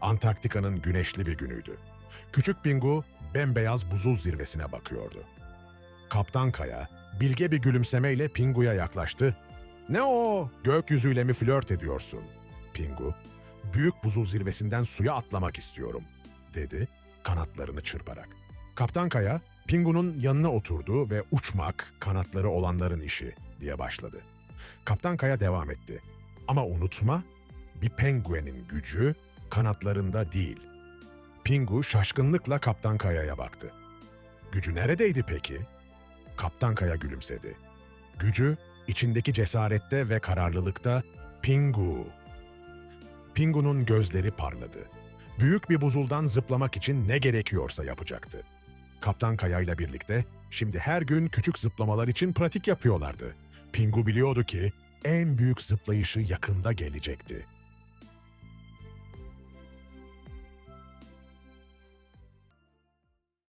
Antarktika'nın güneşli bir günüydü. Küçük Pingu bembeyaz buzul zirvesine bakıyordu. Kaptan Kaya bilge bir gülümsemeyle Pingu'ya yaklaştı. ''Ne o? Gökyüzüyle mi flört ediyorsun?'' Pingu, ''Büyük buzul zirvesinden suya atlamak istiyorum.'' dedi kanatlarını çırparak. Kaptan Kaya, Pingu'nun yanına oturdu ve uçmak kanatları olanların işi diye başladı. Kaptan Kaya devam etti. Ama unutma, bir penguenin gücü kanatlarında değil. Pingu şaşkınlıkla Kaptan Kaya'ya baktı. Gücü neredeydi peki? Kaptan Kaya gülümsedi. Gücü içindeki cesarette ve kararlılıkta Pingu. Pingu'nun gözleri parladı. Büyük bir buzuldan zıplamak için ne gerekiyorsa yapacaktı. Kaptan Kaya ile birlikte şimdi her gün küçük zıplamalar için pratik yapıyorlardı. Pingu biliyordu ki en büyük zıplayışı yakında gelecekti.